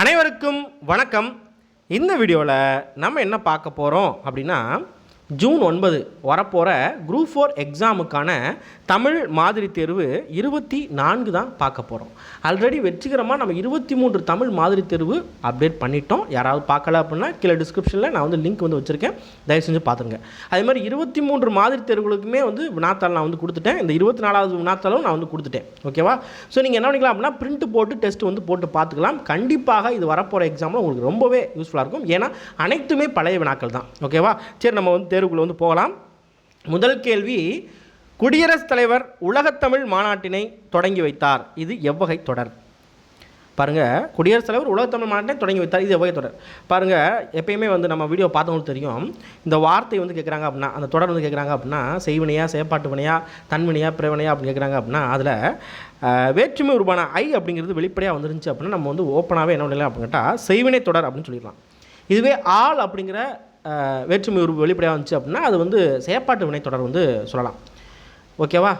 அனைவருக்கும் வணக்கம். இந்த வீடியோவில் நம்ம என்ன பார்க்க போகிறோம் அப்படின்னா ஜூன் ஒன்பது வரப்போகிற குரூப் ஃபோர் எக்ஸாமுக்கான தமிழ் மாதிரி தேர்வு இருபத்தி நான்கு தான் பார்க்க போகிறோம் ஆல்ரெடி வெற்றிகரமாக நம்ம இருபத்தி மூன்று தமிழ் மாதிரி தேர்வு அப்டேட் பண்ணிட்டோம். யாராவது பார்க்கல அப்படின்னா கீழே டிஸ்கிரிப்ஷனில் நான் வந்து லிங்க் வந்து வச்சுருக்கேன். தயவு செஞ்சு பார்த்துங்க அதே மாதிரி இருபத்தி மூன்று மாதிரி தேர்வுகளுக்குமே வந்து வினாத்தாள் நான் வந்து கொடுத்துட்டேன். இந்த இருபத்தி நாலாவது வினாத்தாளும் நான் வந்து கொடுத்துட்டேன். ஓகேவா ஸோ நீங்கள் என்ன பண்ணிக்கலாம் அப்படின்னா பிரிண்ட் போட்டு டெஸ்ட் வந்து போட்டு பார்த்துக்கலாம். கண்டிப்பாக இது வரப்போகிற எக்ஸாமில் உங்களுக்கு ரொம்பவே யூஸ்ஃபுல்லாக இருக்கும். ஏன்னா அனைத்துமே பழைய வினாக்கள் தான். ஓகேவா சரி நம்ம வந்து தேர்வுக்குள்ளே வந்து போகலாம். முதல் கேள்வி குடியரசுத் தலைவர் உலகத்தமிழ் மாநாட்டினை தொடங்கி வைத்தார். இது எவ்வகை தொடர்? பாருங்க குடியரசுத் தலைவர் உலகத்தமிழ் மாநாட்டை தொடங்கி வைத்தார். இது எவ்வகை தொடர்? பாருங்க எப்பயுமே வந்து நம்ம வீடியோ பார்த்தவங்களுக்கு தெரியும். இந்த வார்த்தை வந்து கேட்குறாங்க அப்படின்னா அந்த தொடர் வந்து கேட்குறாங்க அப்படின்னா செய்வினையா செயற்பாட்டு வினையா தன்வினையா பிறவினையா அப்படின்னு கேட்குறாங்க அப்படின்னா அதில் வேற்றுமை உருவான ஐ அப்படிங்கிறது வெளிப்படையாக வந்துருந்துச்சு அப்படின்னா நம்ம வந்து ஓப்பனாகவே என்ன பண்ணலாம் அப்படின்னு கேட்டால் செய்வினை தொடர் அப்படின்னு சொல்லிடலாம். இதுவே ஆள் அப்படிங்கிற வேற்றுமை உருவு வெளிப்படையாக வந்துச்சு அப்படின்னா அது வந்து செயற்பாட்டு வினை தொடர் வந்து சொல்லலாம். ஓகேவா?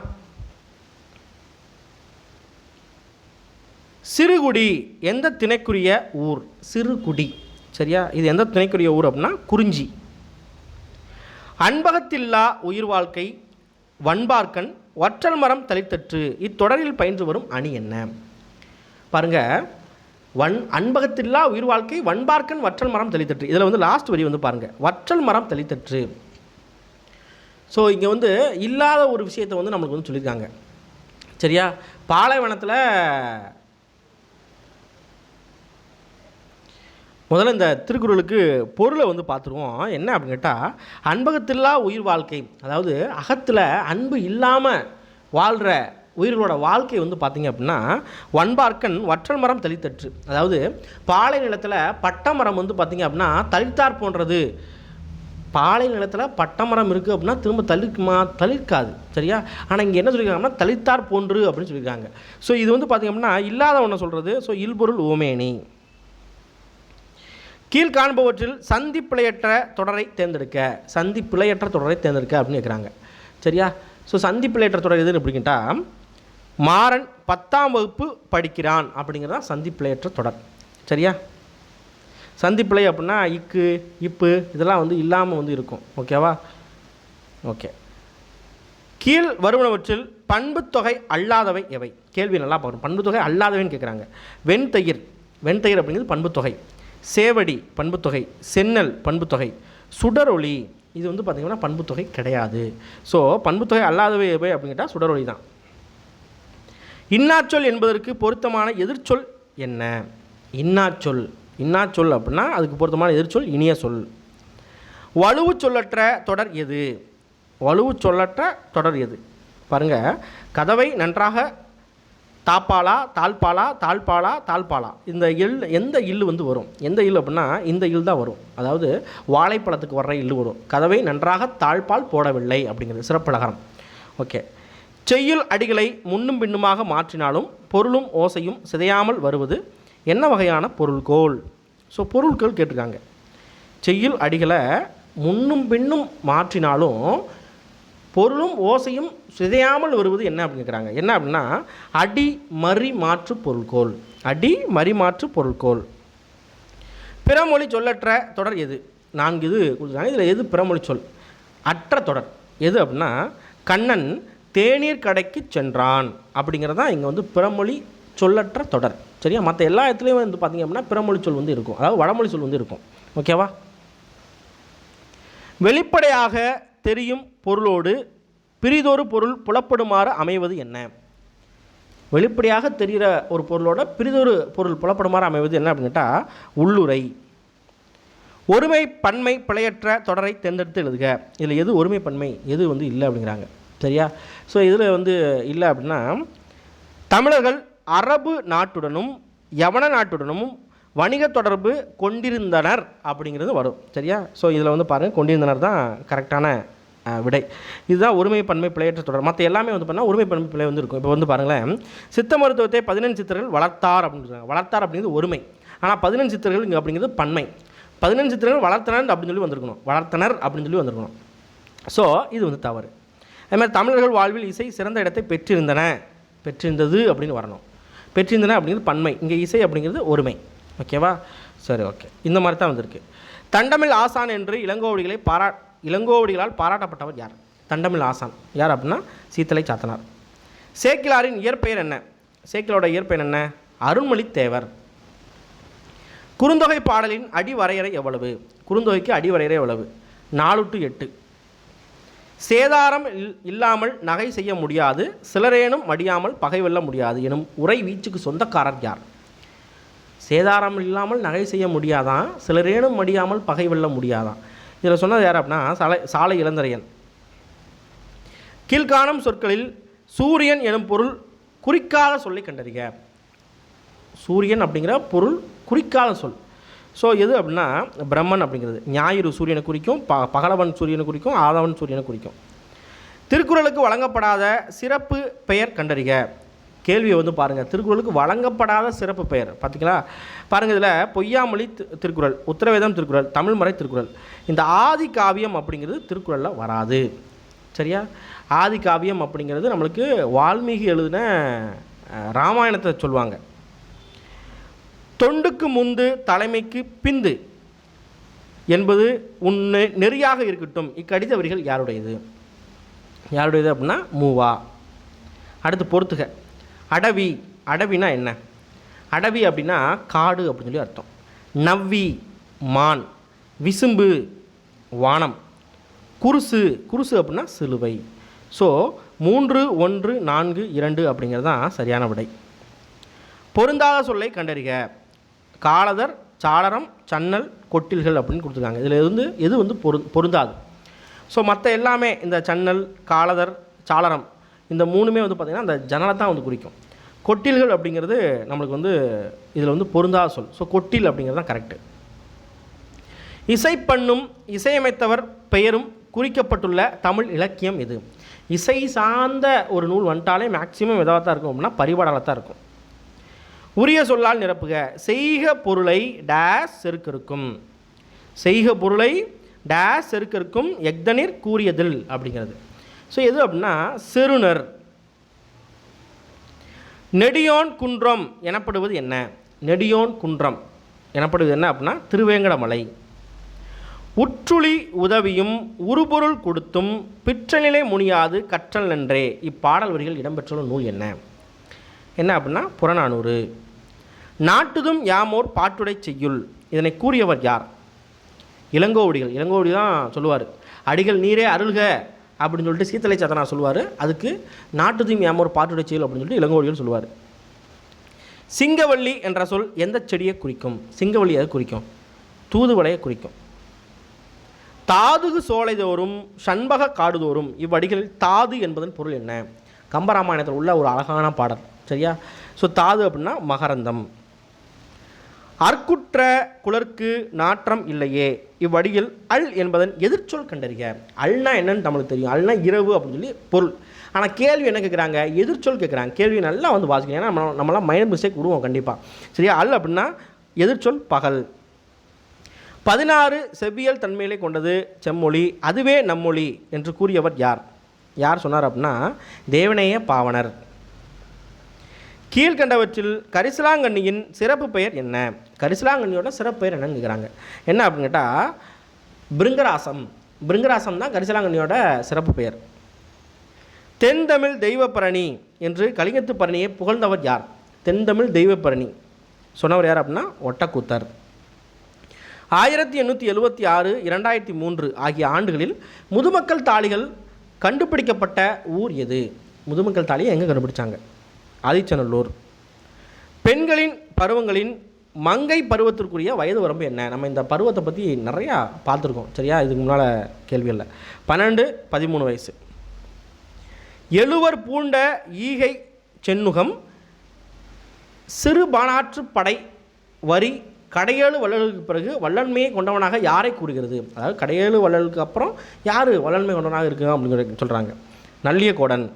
சிறுகுடி எந்த திணைக்குரிய ஊர்? சிறுகுடி. சரியா? இது எந்த திணைக்குரிய ஊர் அப்படின்னா குறிஞ்சி. அன்பகத்தில்லா உயிர் வாழ்க்கை வன்பார்க்கன் ஒற்றல் மரம் தளித்தற்று இத்தொடரில் பயின்று வரும் அணி என்ன? பாருங்க. வன் அன்பகத்தில்லா உயிர் வாழ்க்கை வன்பார்க்கன் வற்றல் மரம் தளித்தற்று. இதில் வந்து லாஸ்ட் வரி வந்து பாருங்கள் வற்றல் மரம் தெளித்தற்று. ஸோ இங்கே வந்து இல்லாத ஒரு விஷயத்தை வந்து நம்மளுக்கு வந்து சொல்லியிருக்காங்க சரியா? பாலைவனத்தில் முதல்ல இந்த திருக்குறளுக்கு பொருளை வந்து பார்த்துருவோம். என்ன அப்படின்னு கேட்டால் அன்பகத்தில்லா உயிர் வாழ்க்கை அதாவது அகத்தில் அன்பு இல்லாமல் வாழ்கிற உயிர்களோட வாழ்க்கை வந்து பார்த்திங்க அப்படின்னா ஒன்பார்க்கன் வற்றல் மரம் தளித்தற்று. அதாவது பாலை நிலத்தில் பட்டை மரம் வந்து பார்த்திங்க அப்படின்னா தளித்தார் போன்றது. பாலை நிலத்தில் பட்டமரம் இருக்குது அப்படின்னா திரும்ப தளிர்க்குமா தளிர்க்காது. சரியா? ஆனால் இங்கே என்ன சொல்லியிருக்காங்கன்னா தளித்தார் போன்று அப்படின்னு சொல்லியிருக்காங்க ஸோ இது வந்து பார்த்திங்க அப்படின்னா இல்லாத ஒன்று சொல்கிறது ஸோ இல்பொருள் ஓமேனி. கீழ் காண்பவற்றில் சந்தி பிழையற்ற தொடரை தேர்ந்தெடுக்க. சந்தி பிழையற்ற தொடரை தேர்ந்தெடுக்க அப்படின்னு கேட்குறாங்க சரியா? ஸோ சந்தி பிழையற்ற தொடர் எதுன்னு அப்படின்ட்டா மாறன் பத்தாம் வகுப்பு படிக்கிறான் அப்படிங்கிறதா சந்திப்பிழையற்ற தொடர். சரியா? சந்திப்பிழை அப்படின்னா இக்கு இப்பு இதெல்லாம் வந்து இல்லாமல் வந்து இருக்கும். ஓகேவா ஓகே கீழ் வருவனவற்றில் பண்புத்தொகை அல்லாதவை எவை? கேள்வி நல்லா பார்க்கணும். பண்புத்தொகை அல்லாதவைன்னு கேட்குறாங்க வெண்தயிர். வெண்தயிர் அப்படிங்கிறது பண்புத்தொகை. சேவடி பண்புத்தொகை. சென்னல் பண்புத்தொகை. சுடரொளி. இது வந்து பார்த்திங்கன்னா பண்புத்தொகை கிடையாது. ஸோ பண்புத்தொகை அல்லாதவை எவை அப்படின்னு கேட்டால் சுடரொளி தான் இன்னாச்சொல் என்பதற்கு பொருத்தமான எதிர்ச்சொல் என்ன? இன்னாச்சொல். இன்னாச்சொல் அப்படின்னா அதுக்கு பொருத்தமான எதிர்ச்சொல் இனிய சொல். வலுவு சொல்லற்ற தொடர் எது? வலுவு சொல்லற்ற தொடர் எது? பாருங்கள் கதவை நன்றாக தாப்பாலா தாழ்பாலா தாழ்பாலா தாழ்பாலா இந்த இல் எந்த இல்லு வந்து வரும்? எந்த இல் அப்படின்னா இந்த இல் தான் வரும். அதாவது வாழைப்பழத்துக்கு வர்ற இல்லு வரும். கதவை நன்றாக தாழ்பால் போடவில்லை அப்படிங்கிறது. சிறப்பழகரம். ஓகே. செய்யுள் அடிகளை முன்னும் பின்னுமாக மாற்றினாலும் பொருளும் ஓசையும் சிதையாமல் வருவது என்ன வகையான பொருள்கோள்? ஸோ பொருட்கள் கேட்டிருக்காங்க. செய்யுள் அடிகளை முன்னும் பின்னும் மாற்றினாலும் பொருளும் ஓசையும் சிதையாமல் வருவது என்ன அப்படின்னு கேட்குறாங்க. என்ன அப்படின்னா அடி மறி மாற்று பொருள்கோள். அடி மறிமாற்று பொருள்கோள். பிறமொழி சொல்லற்ற தொடர் எது? நான்கு இது கொடுத்துருக்காங்க. இதில் எது பிறமொழி சொல்? அற்ற தொடர். எது அப்படின்னா கண்ணன் தேநீர் கடைக்கு சென்றான். அப்படிங்கிறது தான் இங்கே வந்து பிறமொழி சொல்லற்ற தொடர். சரியா? மற்ற எல்லா இடத்துலையும் வந்து பார்த்திங்க அப்படின்னா பிறமொழி சொல் வந்து இருக்கும். அதாவது வடமொழி சொல் வந்து இருக்கும். ஓகேவா வெளிப்படையாக தெரியும் பொருளோடு பிரிதொரு பொருள் புலப்படுமாறு அமைவது என்ன? வெளிப்படையாக தெரிகிற ஒரு பொருளோட பிரிதொரு பொருள் புலப்படுமாறு அமைவது என்ன அப்படின்னு கேட்டால் உள்ளுரை ஒருமை பன்மை பிழையற்ற தொடரை தேர்ந்தெடுத்து எழுதுக. இதில் எது ஒருமை பன்மை? எது வந்து இல்லை அப்படிங்கிறாங்க. சரியா? ஸோ இதில் வந்து இல்லை அப்படின்னா தமிழர்கள் அரபு நாட்டுடனும் யவன நாட்டுடனும் வணிக தொடர்பு கொண்டிருந்தனர் அப்படிங்கிறது வரும். சரியா? ஸோ இதில் வந்து பாருங்கள் கொண்டிருந்தனர் தான் கரெக்டான விடை. இதுதான் ஒருமை பன்மை பிழையற்ற தொடர். மற்ற எல்லாமே வந்து பண்ணால் ஒருமை பன்மை பிழை வந்து இருக்கும். இப்போ வந்து பாருங்களேன் சித்த மருத்துவத்தை பதினெண்டு சித்தர்கள் வளர்த்தார் அப்படின்னு சொல்றாங்க வளர்த்தார் அப்படிங்கிறது ஒருமை. ஆனால் பதினெண்டு சித்தர்கள் இங்கே அப்படிங்கிறது பன்மை. பதினெண்டு சித்தர்கள் வளர்த்தனர் அப்படின்னு சொல்லி வந்திருக்கணும். வளர்த்தனர் அப்படின்னு சொல்லி வந்திருக்கணும். ஸோ இது வந்து தவறு. அதுமாதிரி தமிழர்கள் வாழ்வில் இசை சிறந்த இடத்தை பெற்றிருந்தன. பெற்றிருந்தது அப்படின்னு வரணும். பெற்றிருந்தன அப்படிங்கிறது பன்மை. இங்கே இசை அப்படிங்கிறது ஒருமை. ஓகேவா சரி ஓகே இந்த மாதிரி தான் வந்திருக்கு. தண்டமிழ் ஆசான் என்று இளங்கோவடிகளை பாரா இளங்கோவடிகளால் பாராட்டப்பட்டவர் யார்? தண்டமிழ் ஆசான். யார் அப்படின்னா? சீத்தலை சாத்தனார். சேக்கிலாரின் இயற்பெயர் என்ன? சேக்கிலோட இயற்பெயர் என்ன? அருண்மொழி தேவர் குறுந்தொகை பாடலின் அடிவரையறை எவ்வளவு? குறுந்தொகைக்கு அடிவரையறை எவ்வளவு? நாலு டு எட்டு. சேதாரம் இல்- இல்லாமல் நகை செய்ய முடியாது சிலரேனும் மடியாமல் பகை வெல்ல முடியாது எனும் உரை வீச்சுக்கு சொந்தக்காரர் யார்? சேதாரம் இல்லாமல் நகை செய்ய முடியாதான் சிலரேனும் மடியாமல் பகை வெல்ல முடியாதான் இதில் சொன்னது யார் அப்படின்னா சாலை சாலை இளந்தரையன். கீழ்காணும் சொற்களில் சூரியன் எனும் பொருள் குறிக்காத சொல்லை கண்டறிக. சூரியன் அப்படிங்கிற பொருள் குறிக்காத சொல். ஸோ எது அப்படின்னா பிரம்மன் அப்படிங்கிறது. ஞாயிறு சூரியனை குறிக்கும் ப பகலவன் சூரியனை குறிக்கும் ஆதவன் சூரியனை குறிக்கும். திருக்குறளுக்கு வழங்கப்படாத சிறப்பு பெயர் கண்டறிக. கேள்வியை வந்து பாருங்கள் திருக்குறளுக்கு வழங்கப்படாத சிறப்பு பெயர். பார்த்திங்களா பாருங்கள் இதில் பொய்யாமொழி திருக்குறள் உத்தரவேதம் திருக்குறள் தமிழ்மறை திருக்குறள். இந்த ஆதி காவியம் அப்படிங்கிறது திருக்குறளில் வராது. சரியா? ஆதி காவியம் அப்படிங்கிறது நம்மளுக்கு வால்மீகி எழுதின ராமாயணத்தை சொல்லுவாங்க. தொண்டுக்கு முந்து தலைமைக்கு பிந்து என்பது உன் நெறியாக இருக்கட்டும். இக்கடித வரிகள் யாருடையது? யாருடையது அப்படின்னா மூவா. அடுத்து பொறுத்துக. அடவி. அடவினா என்ன? அடவி அப்படின்னா காடு அப்படின்னு சொல்லி அர்த்தம். நவ்வி மான். விசும்பு வானம். குருசு. குருசு அப்படின்னா சிலுவை. ஸோ மூன்று ஒன்று நான்கு இரண்டு அப்படிங்கிறது தான் சரியான விடை. பொருந்தாத சொல்லை கண்டறிக. காலதர் சாளரம் சன்னல் கொட்டில்கள் அப்படின்னு கொடுத்துருக்காங்க. இதில் இருந்து எது வந்து பொரு பொருந்தாது. ஸோ மற்ற எல்லாமே இந்த சன்னல் காலதர் சாளரம் இந்த மூணுமே வந்து பார்த்திங்கன்னா அந்த ஜன்னலை தான் வந்து குறிக்கும். கொட்டில்கள் அப்படிங்கிறது நம்மளுக்கு வந்து இதில் வந்து பொருந்தாத சொல். ஸோ கொட்டில் அப்படிங்கிறது தான் கரெக்டு இசை பண்ணும் இசையமைத்தவர் பெயரும் குறிக்கப்பட்டுள்ள தமிழ் இலக்கியம் எது? இசை சார்ந்த ஒரு நூல் வந்துட்டாலே மேக்சிமம் எதாவது தான் இருக்கும் அப்படின்னா பரிபாடலாக தான் இருக்கும். உரிய சொல்லால் நிரப்புக. செய்க பொருளை டேஸ் செருக்கிருக்கும். செய்க பொருளை டேஸ் செருக்கிருக்கும் எக்தனிர் கூறியதில் அப்படிங்கிறது. ஸோ எது அப்படின்னா செருணர் நெடியோன் குன்றம் எனப்படுவது என்ன? நெடியோன் குன்றம் எனப்படுவது என்ன அப்படின்னா திருவேங்கடமலை. உற்றுளி உதவியும் உருபொருள் கொடுத்தும் பிற்றநிலை முனியாது கற்றல் நன்றே. இப்பாடல் வரிகள் இடம்பெற்றுள்ள நூல் என்ன? என்ன அப்படின்னா புறநானூறு. நாட்டுதும் யாமோர் பாட்டுடை செய்யுள். இதனை கூறியவர் யார்? இளங்கோவடிகள். இளங்கோவடி தான் சொல்லுவார். அடிகள் நீரே அருள்க அப்படின்னு சொல்லிட்டு சீத்தலை சாத்தனா சொல்லுவார். அதுக்கு நாட்டுதும் யாமோர் பாட்டுடை செய்யுள் அப்படின்னு சொல்லிட்டு இளங்கோவடிகள் சொல்லுவார். சிங்கவள்ளி என்ற சொல் எந்த செடியை குறிக்கும்? சிங்கவள்ளி அதை குறிக்கும்? தூதுவளையை குறிக்கும். தாதுகு சோலைதோறும் சண்பக காடுதோறும் இவ்வடிகளில் தாது என்பதன் பொருள் என்ன? கம்பராமாயணத்தில் உள்ள ஒரு அழகான பாடல். சரியா? ஸோ தாது அப்படின்னா மகரந்தம். அற்குற்ற குளர்க்கு நாற்றம் இல்லையே. இவ்வடியில் அல் என்பதன் எதிர்ச்சொல் கண்டறிக. அல்னா என்னன்னு தமிழுக்கு தெரியும். அல்னா இரவு அப்படின்னு சொல்லி பொருள். ஆனால் கேள்வி என்ன கேட்குறாங்க எதிர்ச்சொல் கேட்குறாங்க கேள்வி நல்லா வந்து வாசிக்கணும். ஏன்னா நம்ம நம்மளாம் மைண்ட் மிஸ்டேக் விடுவோம் கண்டிப்பாக சரியா? அல் அப்படின்னா எதிர்ச்சொல் பகல். பதினாறு செவ்வியல் தன்மையிலே கொண்டது செம்மொழி அதுவே நம்மொழி என்று கூறியவர் யார்? யார் சொன்னார் அப்படின்னா தேவனேய பாவனர். கீழ்கண்டவற்றில் கரிசலாங்கண்ணியின் சிறப்பு பெயர் என்ன? கரிசலாங்கண்ணியோட சிறப்பு பெயர் என்னன்னு கேட்குறாங்க என்ன அப்படின்னு கேட்டால் பிருங்கராசம். பிருங்கராசம் தான் கரிசலாங்கண்ணியோட சிறப்பு பெயர். தென்தமிழ் தெய்வப்பரணி என்று கலிங்கத்து பரணியை புகழ்ந்தவர் யார்? தென்தமிழ் தெய்வப்பரணி. சொன்னவர் யார் அப்படின்னா ஒட்டக்கூத்தர். ஆயிரத்தி எண்ணூற்றி எழுபத்தி ஆறு இரண்டாயிரத்தி மூன்று ஆகிய ஆண்டுகளில் முதுமக்கள் தாளிகள் கண்டுபிடிக்கப்பட்ட ஊர் எது? முதுமக்கள் தாலியை எங்கே கண்டுபிடிச்சாங்க? ஆதிச்சநல்லூர். பெண்களின் பருவங்களின் மங்கை பருவத்திற்குரிய வயது வரம்பு என்ன? நம்ம இந்த பருவத்தை பற்றி நிறையா பார்த்துருக்கோம். சரியா? இதுக்கு முன்னால் கேள்வி இல்லை. பன்னெண்டு பதிமூணு வயசு. எழுவர் பூண்ட ஈகை சென்னுகம் சிறுபானாற்று படை வரி கடையேழு வள்ளலுக்கு பிறகு வல்லன்மையை கொண்டவனாக யாரை கூறுகிறது? அதாவது கடையேழு வள்ளலுக்கு அப்புறம் யார் வல்லன்மை கொண்டவனாக இருக்கு அப்படிங்கிற சொல்கிறாங்க நல்லியகோடன்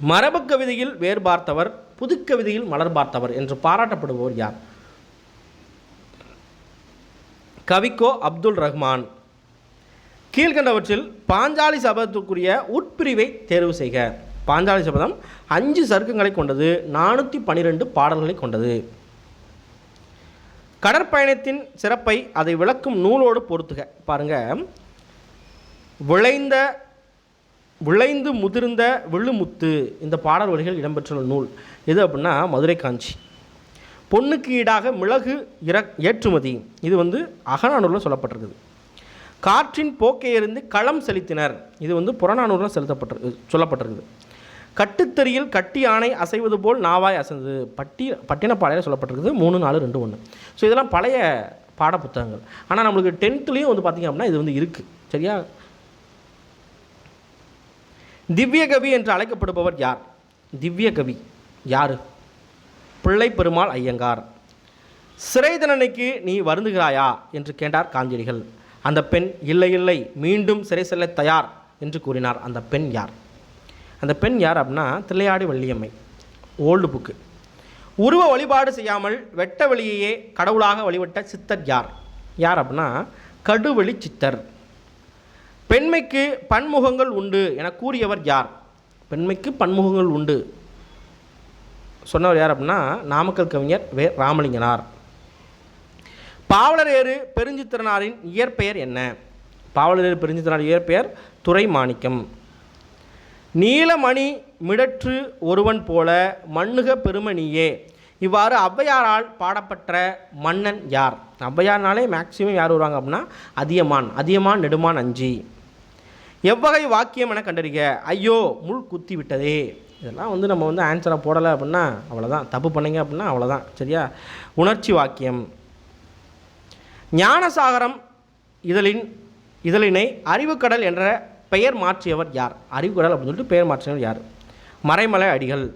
மரபு கவிதையில் வேர் பார்த்தவர் புதுக்கவிதையில் மலர் பார்த்தவர் என்று பாராட்டப்படுபவர் யார்? கவிக்கோ அப்துல் ரஹ்மான். கீழ்கண்டவற்றில் பாஞ்சாலி சபதத்துக்குரிய உட்பிரிவை தேர்வு செய்க. பாஞ்சாலி சபதம் அஞ்சு சருக்கங்களை கொண்டது நானூற்றி பன்னிரெண்டு பாடல்களை கொண்டது. கடற்பயணத்தின் சிறப்பை அதை விளக்கும் நூலோடு பொறுத்துக பாருங்க. விளைந்த விளைந்து முதிர்ந்த விழுமுத்து இந்த பாடல் வரிகள் இடம்பெற்றுள்ள நூல். எது அப்படின்னா மதுரை காஞ்சி. பொண்ணுக்கு ஈடாக மிளகு இற ஏற்றுமதி. இது வந்து அகநானூரில் சொல்லப்பட்டிருக்குது. காற்றின் போக்கை எறிந்து களம் செலுத்தினர். இது வந்து புறநானூரில் செலுத்தப்பட்டிருக்கு சொல்லப்பட்டிருக்குது. கட்டுத்தறியில் கட்டி யானை அசைவது போல் நாவாய் அசைந்தது. பட்டி பட்டினப்பாளையில் சொல்லப்பட்டிருக்குது. மூணு நாலு ரெண்டு ஒன்று ஸோ இதெல்லாம் பழைய பாட புத்தகங்கள் ஆனால் நம்மளுக்கு டென்த்துலேயும் வந்து பார்த்திங்க அப்படின்னா இது வந்து இருக்குது சரியா? திவ்ய கவி என்று அழைக்கப்படுபவர் யார்? திவ்ய கவி யார்? பிள்ளை பெருமாள் ஐயங்கார். சிறை தண்டனைக்கு நீ வருந்துகிறாயா? என்று கேட்டார் காந்தியடிகள். அந்த பெண் இல்லை இல்லை மீண்டும் சிறை செல்ல தயார் என்று கூறினார். அந்த பெண் யார்? அந்த பெண் யார் அப்படின்னா தில்லையாடி வள்ளியம்மை. Old book. உருவ வழிபாடு செய்யாமல் வெட்ட வெளியையே கடவுளாக வழிபட்ட சித்தர் யார்? யார் அப்படின்னா கடுவெளி சித்தர். பெண்மைக்கு பன்முகங்கள் உண்டு என கூறியவர் யார்? பெண்மைக்கு பன்முகங்கள் உண்டு. சொன்னவர் யார் அப்படின்னா நாமக்கல் கவிஞர் வே ராமலிங்கனார். பாவலரேறு பெருஞ்சித்திரனாரின் இயற்பெயர் என்ன? பாவலரேறு பெருஞ்சித்திரனார் இயற்பெயர் துறை மாணிக்கம் நீலமணி மிடற்று ஒருவன் போல மண்ணுக பெருமணியே. இவ்வாறு ஔவையாரால் பாடப்பட்ட மன்னன் யார்? ஔவையார்னாலே மேக்சிமம் யார் வருவாங்க அப்படின்னா அதியமான் அதியமான் நெடுமான் அஞ்சி. எவ்வகை வாக்கியம் என கண்டறிக. ஐயோ முள் குத்தி விட்டதே இதெல்லாம் வந்து நம்ம வந்து ஆன்சராக போடலை அப்படின்னா அவ்வளோதான் தப்பு பண்ணிங்க அப்படின்னா அவ்வளோதான் சரியா? உணர்ச்சி வாக்கியம். ஞானசாகரம் இதழின் இதழினை அறிவுக்கடல் என்ற பெயர் மாற்றியவர் யார்? அறிவுக்கடல் அப்படின்னு சொல்லிட்டு பெயர் மாற்றியவர் யார்? மறைமலை அடிகள்.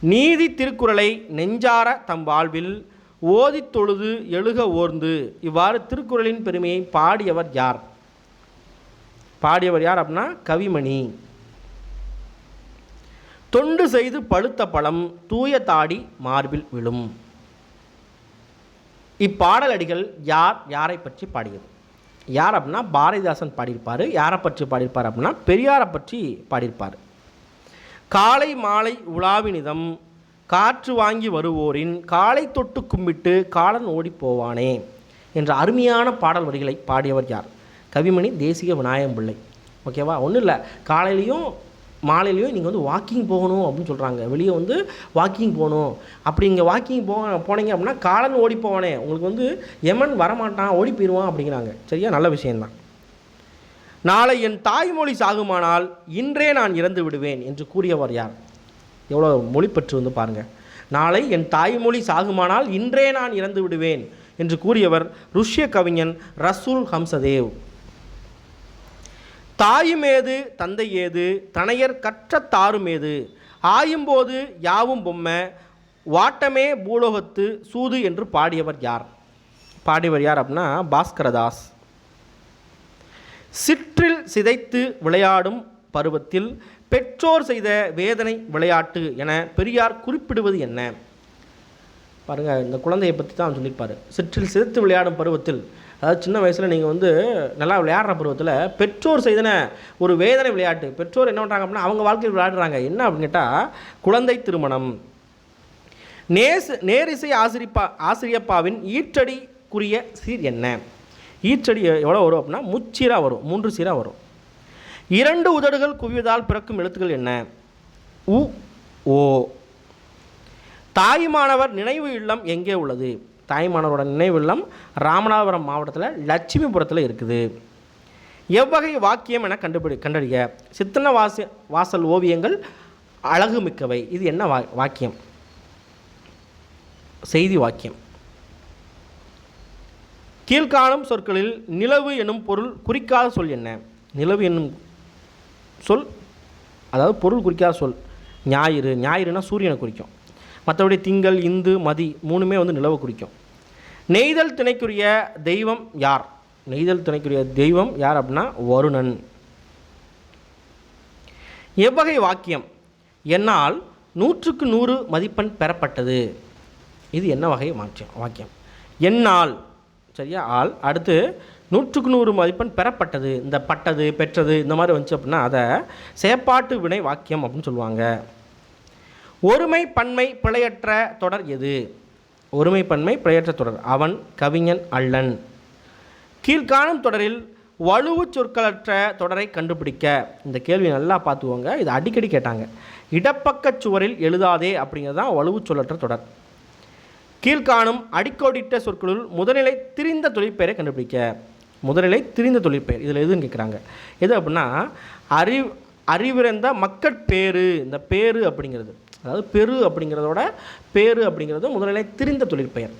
நீதி திருக்குறளை நெஞ்சார தம் வாழ்வில் ஓதித் தொழுது எழுக ஓர்ந்து. இவ்வாறு திருக்குறளின் பெருமையை பாடியவர் யார்? பாடியவர் யார் அப்படின்னா கவிமணி. தொண்டு செய்து பழுத்த பழம் தூய தாடி மார்பில் விழும். இப்பாடல் அடிகள் யார் யாரை பற்றி பாடியது? யார் அப்படின்னா பாரதிதாசன் பாடியிருப்பார். யாரை பற்றி பாடியிருப்பார் அப்படின்னா பெரியாரை பற்றி பாடியிருப்பார். காலை மாலை உலாவினிதம் காற்று வாங்கி வருவோரின் காலை தொட்டு கும்பிட்டு காலன் ஓடி போவானே என்ற அருமையான பாடல் வரிகளை பாடியவர் யார்? கவிமணி தேசிய விநாயகம் பிள்ளை. ஓகேவா ஒன்றும் இல்லை. காலையிலையும் மாலையிலையும் நீங்கள் வந்து வாக்கிங் போகணும் அப்படின்னு சொல்கிறாங்க வெளியே வந்து வாக்கிங் போகணும். அப்படி இங்கே வாக்கிங் போ போனீங்க அப்படின்னா காலன் ஓடி போவானே. உங்களுக்கு வந்து எமன் வரமாட்டான் ஓடி போயிடுவான் அப்படிங்கிறாங்க. சரியா? நல்ல விஷயந்தான் நாளை என் தாய்மொழி சாகுமானால் இன்றே நான் இறந்து விடுவேன் என்று கூறியவர் யார்? எவ்வளோ மொழிப்பற்று வந்து பாருங்கள் நாளை என் தாய்மொழி சாகுமானால் இன்றே நான் இறந்து விடுவேன் என்று கூறியவர் ருஷ்ய கவிஞன் ரசூல் ஹம்சதேவ். தாயுமேது தந்தை ஏது தனையர் கற்ற தாருமேது. ஆயும்போது யாவும் பொம்மை வாட்டமே பூலோகத்து சூது என்று பாடியவர் யார்? பாடியவர் யார் அப்படின்னா பாஸ்கரதாஸ். சிற்றில் சிதைத்து விளையாடும் பருவத்தில் பெற்றோர் செய்த வேதனை விளையாட்டு என பெரியார் குறிப்பிடுவது என்ன? பாருங்கள் இந்த குழந்தையை பற்றி தான் சொல்லியிருப்பார். சிற்றில் சிதைத்து விளையாடும் பருவத்தில் அதாவது சின்ன வயசில் நீங்கள் வந்து நல்லா விளையாடுற பருவத்தில் பெற்றோர் செய்தன ஒரு வேதனை விளையாட்டு. பெற்றோர் என்ன பண்ணுறாங்க அப்படின்னா அவங்க வாழ்க்கையில் விளையாடுறாங்க. என்ன அப்படின்னு கேட்டால் குழந்தை திருமணம். நேஸ் நேரிசை ஆசிரிப்பா ஆசிரியப்பாவின் ஈற்றடிக்குரிய சீர் என்ன? ஈற்றடி எவ்வளோ வரும் அப்படின்னா முச்சீராக வரும். மூன்று சீராக வரும். இரண்டு உதடுகள் குவிவதால் பிறக்கும் எழுத்துக்கள் என்ன? உ ஓ. தாயுமானவர் நினைவு இல்லம் எங்கே உள்ளது? தாய்மானவரோட நினைவில்லம் ராமநாதபுரம் மாவட்டத்தில் லட்சுமிபுரத்தில் இருக்குது. எவ்வகை வாக்கியம் என கண்டுபிடி கண்டறிய சித்தன வாசி வாசல் ஓவியங்கள் அழகு மிக்கவை இது என்ன வா வாக்கியம்? செய்தி வாக்கியம். கீழ்காணும் சொற்களில் நிலவு என்னும் பொருள் குறிக்காத சொல் என்ன? நிலவு என்னும் சொல் அதாவது பொருள் குறிக்காத சொல். ஞாயிறு. ஞாயிறுனா சூரியனை குறிக்கும். மற்றபடி திங்கள் இந்து மதி மூணுமே வந்து நிலவை குறிக்கும். நெய்தல் திணைக்குரிய தெய்வம் யார்? நெய்தல் திணைக்குரிய தெய்வம் யார் அப்படின்னா வருணன். எவ்வகை வாக்கியம்? என்னால் நூற்றுக்கு நூறு மதிப்பெண் பெறப்பட்டது. இது என்ன வகை வாக்கியம்? வாக்கியம். என்னால் சரியா? ஆள். அடுத்து நூற்றுக்கு நூறு மதிப்பெண் பெறப்பட்டது. இந்த பட்டது பெற்றது இந்த மாதிரி வந்துச்சு அப்படின்னா அதை செயற்பாட்டு வினை வாக்கியம் அப்படின்னு சொல்லுவாங்க. ஒருமை பன்மை பிழையற்ற தொடர் எது? ஒருமை பன்மை பிழையற்ற தொடர். அவன் கவிஞன் அல்லன். கீழ்காணும் தொடரில் வலுவு சொற்களற்ற தொடரை கண்டுபிடிக்க. இந்த கேள்வி நல்லா பார்த்துக்கோங்க. இது அடிக்கடி கேட்டாங்க. இடப்பக்க சுவரில் எழுதாதே அப்படிங்கிறது தான் வலுவு சொல்லற்ற தொடர். கீழ்காணும் அடிக்கோடிட்ட சொற்களுள் முதல்நிலை திரிந்த தொழிற்பெயரை கண்டுபிடிக்க. முதல்நிலை திரிந்த தொழிற்பெயர். இதில் எதுன்னு கேட்குறாங்க. எது அப்படின்னா அறி அறிவிறந்த மக்கட்பேறு. இந்த பேரு அப்படிங்கிறது. அதாவது பெரு அப்படிங்கிறதோட பேரு அப்படிங்கிறது முதல்நிலை திரிந்த தொழிற்பெயர்.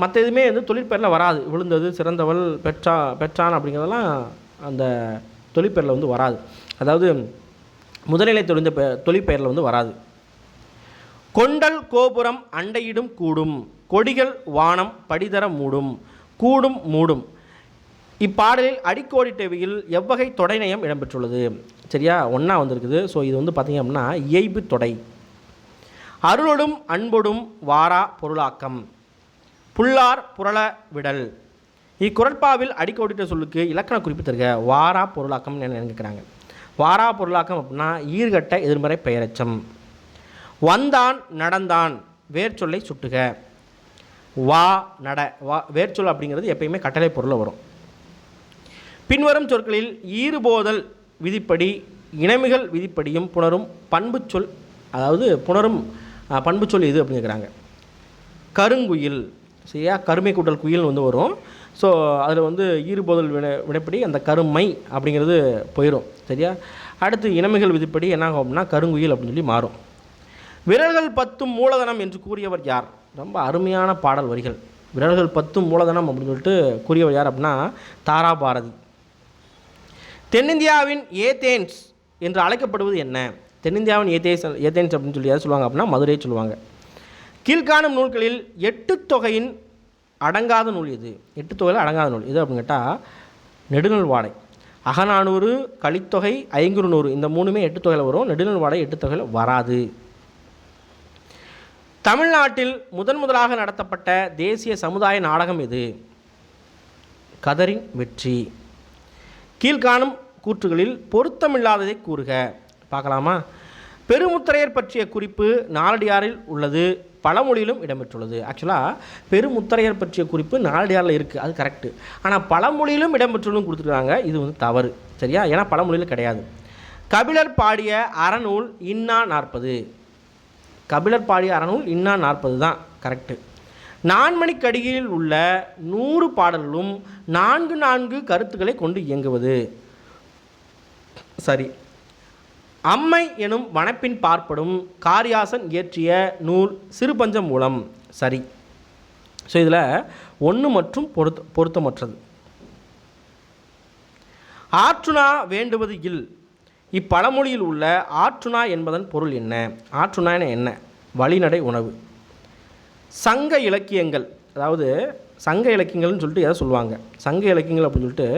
மற்ற எதுவுமே வந்து தொழிற்பெயரில் வராது. விழுந்தது சிறந்தவள் பெற்றா பெற்றான் அப்படிங்கிறதெல்லாம் அந்த தொழிற்பெயரில் வந்து வராது. அதாவது முதல்நிலை தொழிந்த பெ தொழிற்பெயரில் வந்து வராது. கொண்டல் கோபுரம் அண்டையிடும் கூடும். கொடிகள் வானம் படிதர மூடும். கூடும் மூடும். இப்பாடலில் அடிக்கோடிட்டவியில் எவ்வகை தொடைநயம் இடம்பெற்றுள்ளது. சரியா? ஒன்றா வந்திருக்குது. ஸோ இது வந்து பார்த்திங்க அப்படின்னா இயைபு தொடை. அருளொடும் அன்பொடும் வாரா பொருளாக்கம். புல்லார் புரள விடல். இக்குரட்பாவில் அடிக்கோடிட்ட சொல்லுக்கு இலக்கண குறிப்பு தருக வாரா பொருளாக்கம் என்ன வாரா பொருளாக்கம் அப்படின்னா ஈர்கட்ட எதிர்மறை பெயரச்சம். வந்தான் நடந்தான் வேர்ச்சொல்லை சுட்டுக. வா நட வா வேர்ச்சொல் அப்படிங்கிறது எப்பயுமே கட்டளை பொருளில் வரும். பின்வரும் சொற்களில் ஈறுபோதல் விதிப்படி இனமிகள் விதிப்படியும் புணரும் பண்புச்சொல் அதாவது புணரும் அஹ், இது அப்படின்னு அப்படிங்கிறாங்க கருங்குயில் சரியா? கருமை கூட்டல் குயில் வந்து வரும். ஸோ அதில் வந்து ஈறுபோதல் விட விடப்படி அந்த கருமை அப்படிங்கிறது போயிடும் சரியா? அடுத்து இனமைகள் விதிப்படி என்ன ஆகும் அப்படின்னா கருங்குயில் அப்படின்னு சொல்லி மாறும். விரல்கள் பத்தும் மூலதனம் என்று கூறியவர் யார்? ரொம்ப அருமையான பாடல் வரிகள். விரல்கள் பத்தும் மூலதனம் அப்படின்னு சொல்லிட்டு கூறியவர் யார் அப்படின்னா தாரா பாரதி. தென்னிந்தியாவின் ஏதேன்ஸ் என்று அழைக்கப்படுவது என்ன? தென்னிந்தியாவின் ஏதேஸ் ஏதேன்ஸ் அப்படின்னு சொல்லி யார் சொல்லுவாங்க அப்படின்னா மதுரையை சொல்லுவாங்க. கீழ்காணும் நூல்களில் எட்டு தொகையின் அடங்காத நூல் இது எட்டு தொகையில் அடங்காத நூல். இது அப்படின்னு கேட்டால் நெடுநூல் வாடை. அகநானூறு கலித்தொகை ஐங்குறு நூறு இந்த மூணுமே எட்டு தொகையில் வரும். நெடுநூல் வாடை எட்டு தொகையில் வராது. தமிழ்நாட்டில் முதன் முதலாக நடத்தப்பட்ட தேசிய சமுதாய நாடகம் இது கதரின் வெற்றி. கீழ்காணும் கூற்றுகளில் பொருத்தமில்லாததை கூறுக. பார்க்கலாமா? பெருமுத்திரையர் பற்றிய குறிப்பு நாலடியாரில் உள்ளது பழமொழியிலும் இடம்பெற்றுள்ளது. ஆக்சுவலாக பெருமுத்திரையர் பற்றிய குறிப்பு நாலடியாரில் இருக்குது அது கரெக்டு ஆனால் பழமொழியிலும் இடம்பெற்றுள்ளதும் கொடுத்துருக்காங்க இது வந்து தவறு. சரியா? ஏன்னா பழமொழியில் கிடையாது. கபிலர் பாடிய அறநூல் இன்னா நாற்பது. கபிலர் பாடிய அறநூல் இன்னா நாற்பது தான் கரெக்டு நான்மணிக்கடியில் உள்ள நூறு பாடல்களும் நான்கு நான்கு கருத்துக்களை கொண்டு இயங்குவது. சரி. அம்மை எனும் வனப்பின் பார்ப்படும் காரியாசன் இயற்றிய நூல் சிறுபஞ்சம் மூலம். சரி. ஸோ இதில் ஒன்று மற்றும் பொருத்த பொருத்தமற்றது. ஆற்றுணா வேண்டுவது இல். இப்பழமொழியில் உள்ள ஆற்றுணா என்பதன் பொருள் என்ன? ஆற்றுணான என்ன? வழிநடை உணவு. சங்க இலக்கியங்கள் அதாவது சங்க இலக்கியங்கள்னு சொல்லிட்டு எதை சொல்லுவாங்க? சங்க இலக்கியங்கள் அப்படின்னு சொல்லிட்டு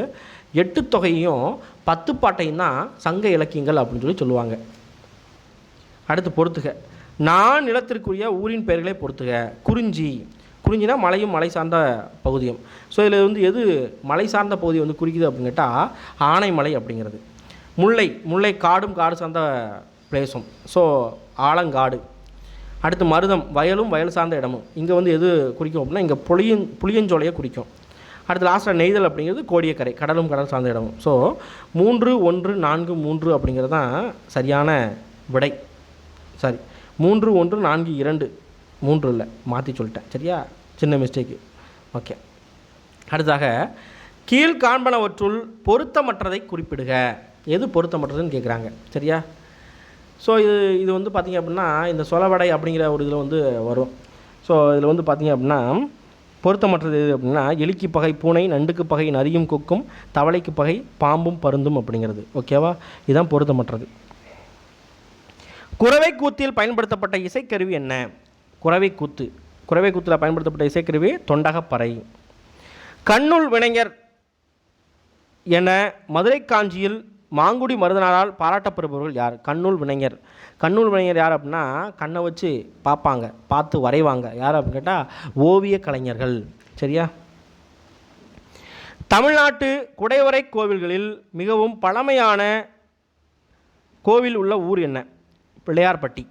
எட்டு தொகையும் பத்து பாட்டையும் தான் சங்க இலக்கியங்கள் அப்படின்னு சொல்லி சொல்லுவாங்க. அடுத்து பொறுத்துக. நான் நிலத்திற்குரிய ஊரின் பெயர்களை பொறுத்துக. குறிஞ்சி. குறிஞ்சினா மலையும் மலை சார்ந்த பகுதியும். ஸோ இதில் வந்து எது மலை சார்ந்த பகுதி வந்து குறிக்குது அப்படின்னு கேட்டால் ஆனைமலை அப்படிங்கிறது. முல்லை. முல்லை காடும் காடு சார்ந்த பிளேஸும் ஸோ ஆலங்காடு. அடுத்து மருதம். வயலும் வயல் சார்ந்த இடமும். இங்கே வந்து எது குறிக்கும் அப்படின்னா இங்கே புளியன் புளியஞ்சோலையை குறிக்கும். அடுத்து லாஸ்ட்டாக நெய்தல் அப்படிங்கிறது கோடியக்கரை கடலும் கடல் சார்ந்த இடமும் ஸோ மூன்று ஒன்று நான்கு மூன்று அப்படிங்கிறது தான் சரியான விடை. சாரி மூன்று ஒன்று நான்கு இரண்டு மூன்று இல்லை மாற்றி சொல்லிட்டேன். சரியா? சின்ன மிஸ்டேக்கு ஓகே அடுத்தாக கீழ்காண்பனவற்றுள் பொருத்தமற்றதை குறிப்பிடுக. எது பொருத்தமற்றதுன்னு கேட்குறாங்க சரியா? ஸோ இது இது வந்து பார்த்திங்க அப்படின்னா இந்த சொலவடை அப்படிங்கிற ஒரு இதில் வந்து வரும். ஸோ இதில் வந்து பார்த்திங்க அப்படின்னா பொருத்தமற்றது எது அப்படின்னா எலிக்கு பகை பூனை நண்டுக்கு பகை நரியும் கொக்கும் தவளைக்கு பகை பாம்பும் பருந்தும் அப்படிங்கிறது. ஓகேவா இதுதான் பொருத்தமற்றது. குறவை கூத்தில் பயன்படுத்தப்பட்ட இசைக்கருவி என்ன? குறவை கூத்து. குறவை கூத்தில் பயன்படுத்தப்பட்ட இசைக்கருவி தொண்டகப்பறை. கண்ணுள் வினைஞர் என மதுரை காஞ்சியில் மாங்குடி மருதனாரால் பாராட்டப்படுபவர்கள் யார்? கண்ணூல் வினைஞர். கண்ணூல் வினைஞர் யார் அப்படின்னா கண்ணை வச்சு பார்ப்பாங்க பார்த்து வரைவாங்க. யார் அப்படின்னு கேட்டால் ஓவிய கலைஞர்கள். சரியா? தமிழ்நாட்டு குடைவரை கோவில்களில் மிகவும் பழமையான கோவில் உள்ள ஊர் என்ன? பிள்ளையார்பட்டி.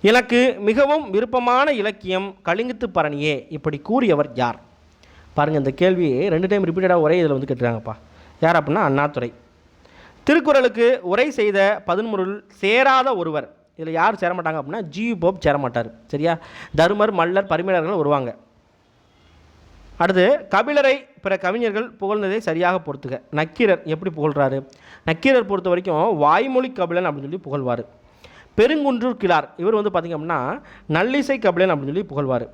எனக்கு மிகவும் விருப்பமான இலக்கியம் கலிங்கத்து பரணியே இப்படி கூறியவர் யார்? பாருங்கள் இந்த கேள்வி ரெண்டு டைம் ரிப்பீட்டடாக ஒரே இதில் வந்து கேட்டுருக்காங்கப்பா. யார் அப்படின்னா அண்ணாதுரை. திருக்குறளுக்கு உரை செய்த பதின்முருள் சேராத ஒருவர். இதில் யார் சேரமாட்டாங்க அப்படின்னா ஜி. போப் சேரமாட்டார். சரியா? தருமர் மல்லர் பரிமையாளர்கள் வருவாங்க. அடுத்து கபிலரை பிற கவிஞர்கள் புகழ்ந்ததை சரியாக பொறுத்துக. நக்கீரர் எப்படி புகழ்றாரு? நக்கீரர் பொறுத்த வரைக்கும் வாய்மொழி கபிலன் அப்படின்னு சொல்லி புகழ்வார். பெருங்குன்றூர் கிளார் இவர் வந்து பார்த்திங்க அப்படின்னா நல்லிசை கபிலன் அப்படின்னு சொல்லி புகழ்வார்.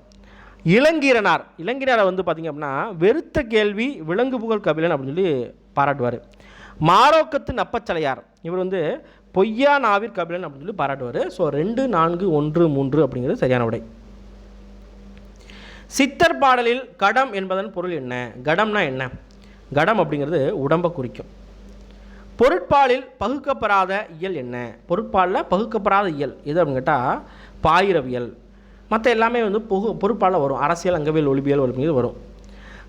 இளங்கீரனார் இளங்கீரனாரை வந்து பார்த்திங்க அப்படின்னா வெறுத்த கேள்வி விலங்கு புகழ் கபிலன் அப்படின்னு சொல்லி பாராட்டுவார். மாரோக்கத்து நப்பச்சலையார் இவர் வந்து பொய்யா நாவிர் கபிலன் அப்படின்னு சொல்லி பாராட்டுவார். ஸோ ரெண்டு நான்கு ஒன்று மூன்று அப்படிங்கிறது சரியான விடை. சித்தர் பாடலில் கடம் என்பதன் பொருள் என்ன? கடம்னா என்ன? கடம் அப்படிங்கிறது உடம்பை குறிக்கும். பொருட்பாலில் பகுக்கப்பெறாத இயல் என்ன? பொருட்பாலில் பகுக்கப்பெறாத இயல். எது அப்படின்னு கேட்டால் பாயிரவியல். மற்ற எல்லாமே வந்து பொகு பொருட்பாலில் வரும். அரசியல் அங்கவியல் ஒளிபியல் அப்படிங்கிறது வரும்.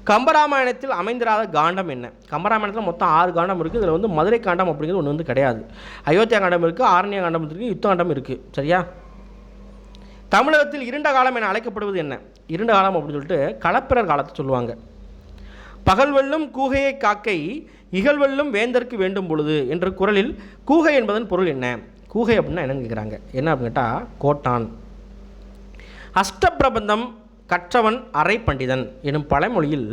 கம்பராமாயணத்தில் அமைந்திராத காண்டம் என்ன? கம்பராமாயணத்தில் மொத்தம் ஆறு காண்டம் இருக்குது இதில் வந்து மதுரை காண்டம் அப்படிங்கிறது ஒன்று வந்து கிடையாது. அயோத்தியா காண்டம் இருக்குது ஆரண்ய காண்டம் இருக்குது யுத்த காண்டம் இருக்குது சரியா? தமிழகத்தில் இருண்ட காலம் என அழைக்கப்படுவது என்ன? இருண்ட காலம் அப்படின்னு சொல்லிட்டு களப்பிரர் காலத்தை சொல்லுவாங்க. பகல் வெல்லும் கூகையை காக்கை இகழ் வெல்லும் வேந்தற்கு வேண்டும் பொழுது என்ற குரலில் கூகை என்பதன் பொருள் என்ன? கூகை அப்படின்னா என்னன்னு கேட்குறாங்க என்ன அப்படின்னு கேட்டால் கோட்டான். அஷ்டப்பிரபந்தம் கற்றவன் அரை பண்டிதன் எனும் பழமொழியில்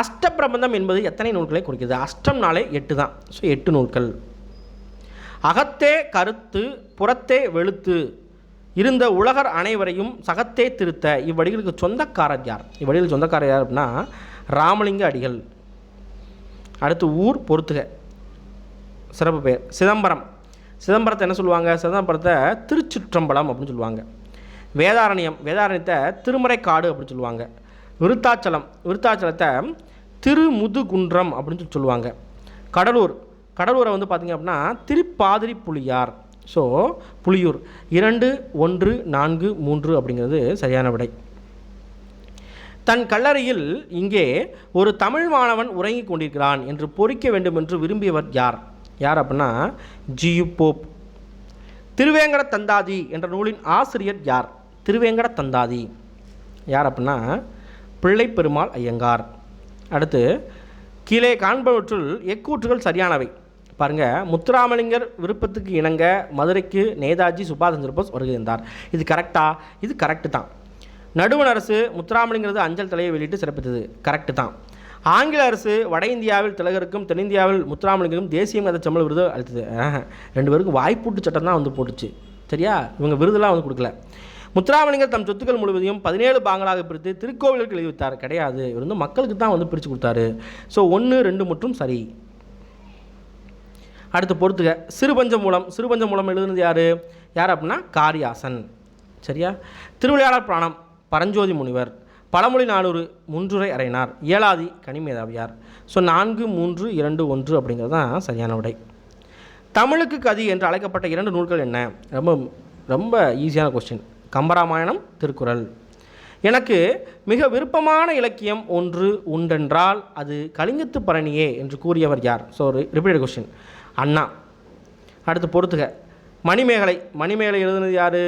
அஷ்டப்பிரபந்தம் என்பது எத்தனை நூல்களை குறிக்கிறது? அஷ்டம் நாளே எட்டு தான். ஸோ எட்டு நூல்கள். அகத்தே கருத்து புறத்தே வெளுத்து. இருந்த உலகர் அனைவரையும் சகத்தே திருத்த. இவ்வடிகளுக்கு சொந்தக்காரர் யார்? இவ்வடிகளுக்கு சொந்தக்காரர் யார் அப்படின்னா ராமலிங்க அடிகள். அடுத்து ஊர் பொறுத்துக. சிறப்பு பேர் சிதம்பரம். சிதம்பரத்தை என்ன சொல்லுவாங்க? சிதம்பரத்தை திருச்சிற்றம்பலம் அப்படின்னு சொல்லுவாங்க. வேதாரண்யம் வேதாரண்யத்தை திருமறைக்காடு அப்படின்னு சொல்லுவாங்க. விருத்தாச்சலம் விருத்தாச்சலத்தை திருமுதுகுன்றம் அப்படின்னு சொல்லி சொல்லுவாங்க. கடலூர் கடலூரை வந்து பார்த்திங்க அப்படின்னா திருப்பாதிரி புலியார் ஸோ புலியூர் இரண்டு ஒன்று நான்கு மூன்று அப்படிங்கிறது சரியான விடை. தன் கல்லறையில் இங்கே ஒரு தமிழ் மாணவன் உறங்கிக் கொண்டிருக்கிறான் என்று பொறிக்க வேண்டும் என்று விரும்பியவர் யார்? யார் அப்படின்னா ஜியு போப். திருவேங்கட தந்தாதி என்ற நூலின் ஆசிரியர் யார்? திருவேங்கட தந்தாதி. யார் அப்படின்னா பிள்ளை பெருமாள் ஐயங்கார். அடுத்து கீழே காண்பவற்றுள் எக்கூற்றுகள் சரியானவை. பாருங்கள் முத்துராமலிங்கர் விருப்பத்துக்கு இணங்க மதுரைக்கு நேதாஜி சுபாஷ் சந்திரபோஸ் வருகின்றார் இது கரெக்டா இது கரெக்டு தான். நடுவண் அரசு முத்துராமலிங்கிறது அஞ்சல் தலையை வெளியிட்டு சிறப்பித்தது. கரெக்டு தான். ஆங்கில அரசு வட இந்தியாவில் திலகருக்கும் தென்னிந்தியாவில் முத்துராமலிங்கரும் தேசிய மத சம்பள விருது அளித்தது. ரெண்டு பேருக்கும் வாய்ப்பூட்டு சட்டம் தான் வந்து போட்டுச்சு. சரியா? இவங்க விருதுலாம் வந்து கொடுக்கல. முத்துராமலிங்கர் தம் சொத்துக்கள் முழுவதையும் பதினேழு பாங்களாக பிரித்து திருக்கோவிலுக்கு எழுதிவித்தார் கிடையாது. இவர் வந்து மக்களுக்கு தான் வந்து பிரித்து கொடுத்தாரு. ஸோ ஒன்று ரெண்டு மற்றும் சரி. அடுத்து பொறுத்துக. சிறுபஞ்ச மூலம் சிறுபஞ்ச மூலம் எழுதுனது யார்? யார் அப்படின்னா காரியாசன். சரியா? திருவிளையாளர் புராணம் பரஞ்சோதி முனிவர். பழமொழி நானூறு முன்றுரை அறையினார். ஏழாதி கனிமேதாவியார். ஸோ நான்கு மூன்று இரண்டு ஒன்று அப்படிங்கிறது தான் சரியான விடை. தமிழுக்கு கதி என்று அழைக்கப்பட்ட இரண்டு நூல்கள் என்ன? ரொம்ப ரொம்ப ஈஸியான கொஸ்டின் கம்பராமாயணம் திருக்குறள். எனக்கு மிக விருப்பமான இலக்கியம் ஒன்று உண்டென்றால் அது கலிங்கத்து பரணியே என்று கூறியவர் யார்? ஸோ ரிப்பீட்டட் கொஸ்டின் அண்ணா. அடுத்து பொறுத்துக. மணிமேகலை. மணிமேகலை எழுதுனது யார்?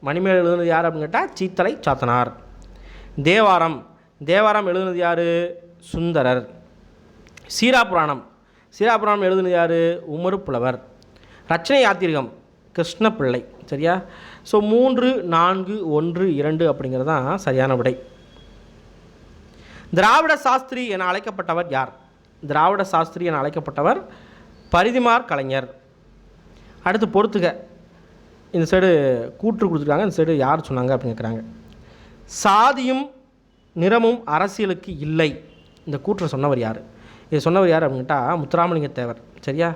மணிமேகலை எழுதுனது யார் அப்படின்னு கேட்டால் சீத்தலை சாத்தனார். தேவாரம். தேவாரம் எழுதுனது யார்? சுந்தரர். சீராபுராணம். சீராபுராணம் எழுதுனது யார்? உமரு புலவர் ரச்சனை யாத்திரிகம். கிருஷ்ணபிள்ளை சரியா? ஸோ மூன்று நான்கு ஒன்று இரண்டு அப்படிங்கிறது தான் சரியான விடை. திராவிட சாஸ்திரி என அழைக்கப்பட்டவர் யார்? திராவிட சாஸ்திரி என அழைக்கப்பட்டவர் பரிதிமார் கலைஞர். அடுத்து பொறுத்துக. இந்த சைடு கூற்று கொடுத்துருக்காங்க. இந்த சைடு யார் சொன்னாங்க அப்படின்னு கேட்குறாங்க. சாதியும் நிறமும் அரசியலுக்கு இல்லை. இந்த கூற்றை சொன்னவர் யார்? இது சொன்னவர் யார் அப்படின்னு கேட்டால் முத்துராமலிங்க தேவர் சரியா?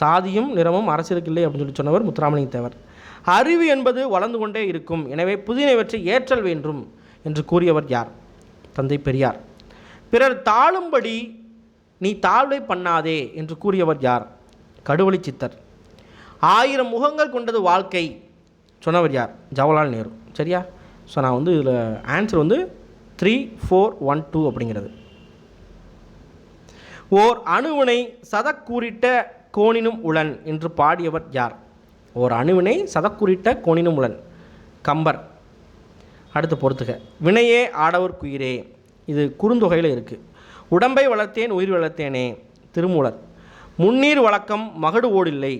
சாதியும் நிறமும் அரசியலுக்கு இல்லை அப்படின்னு சொல்லி சொன்னவர் முத்துராமலிங்க தேவர் அறிவு என்பது வளர்ந்து கொண்டே இருக்கும். எனவே புதியனவற்றை ஏற்றல் வேண்டும் என்று கூறியவர் யார்? தந்தை பெரியார். பிறர் தாழும்படி நீ தாழ்வை பண்ணாதே என்று கூறியவர் யார்? கடுவழி சித்தர். ஆயிரம் முகங்கள் கொண்டது வாழ்க்கை சொன்னவர் யார்? ஜவஹர்லால் நேரு. சரியா? ஸோ நான் வந்து இதில் ஆன்சர் வந்து த்ரீ ஃபோர் ஒன் டூ அப்படிங்கிறது. ஓர் அணுவினை சதக்கூறிட்ட கோணினும் உளன் என்று பாடியவர் யார்? ஓர் அணுவினை சதக்குறிட்ட கோணினும் கம்பர். அடுத்து பொறுத்துக. வினையே ஆடவர் குயிரே இது குறுந்தொகையில் இருக்குது உடம்பை வளர்த்தேன் உயிர் வளர்த்தேனே. திருமூலர். முன்னீர் வழக்கம் மகடு ஓடில்லை.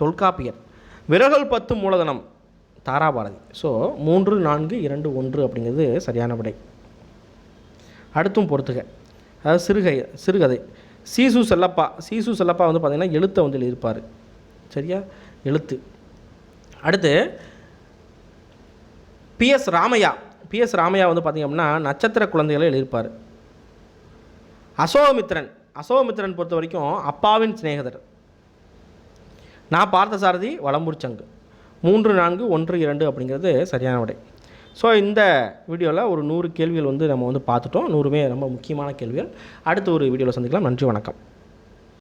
தொல்காப்பியர். விரகல் பத்து மூலதனம். தாராபாரதி. ஸோ மூன்று நான்கு இரண்டு ஒன்று அப்படிங்கிறது சரியான விடை. அடுத்தும் பொறுத்துக. அதாவது சிறுகை சிறுகதை. சீசு செல்லப்பா சீசு செல்லப்பா வந்து பார்த்திங்கன்னா எழுத்தை வந்து எழுதியிருப்பார் சரியா? எழுத்து. அடுத்து பிஎஸ் ராமையா. பிஎஸ் ராமையா வந்து பார்த்திங்க அப்படின்னா நட்சத்திர குழந்தைகளை எழுதியிருப்பார். அசோகமித்ரன். அசோகமித்ரன் பொறுத்த வரைக்கும் அப்பாவின் சிநேகிதர். நான் பார்த்த சாரதி வளம்பூர் சங்கு மூன்று நான்கு ஒன்று இரண்டு அப்படிங்கிறது சரியான விடை. ஸோ இந்த வீடியோவில் ஒரு நூறு கேள்விகள் வந்து நம்ம வந்து பார்த்துட்டோம். நூறுமே ரொம்ப முக்கியமான கேள்விகள். அடுத்த ஒரு வீடியோவில் சந்திக்கலாம். நன்றி வணக்கம்.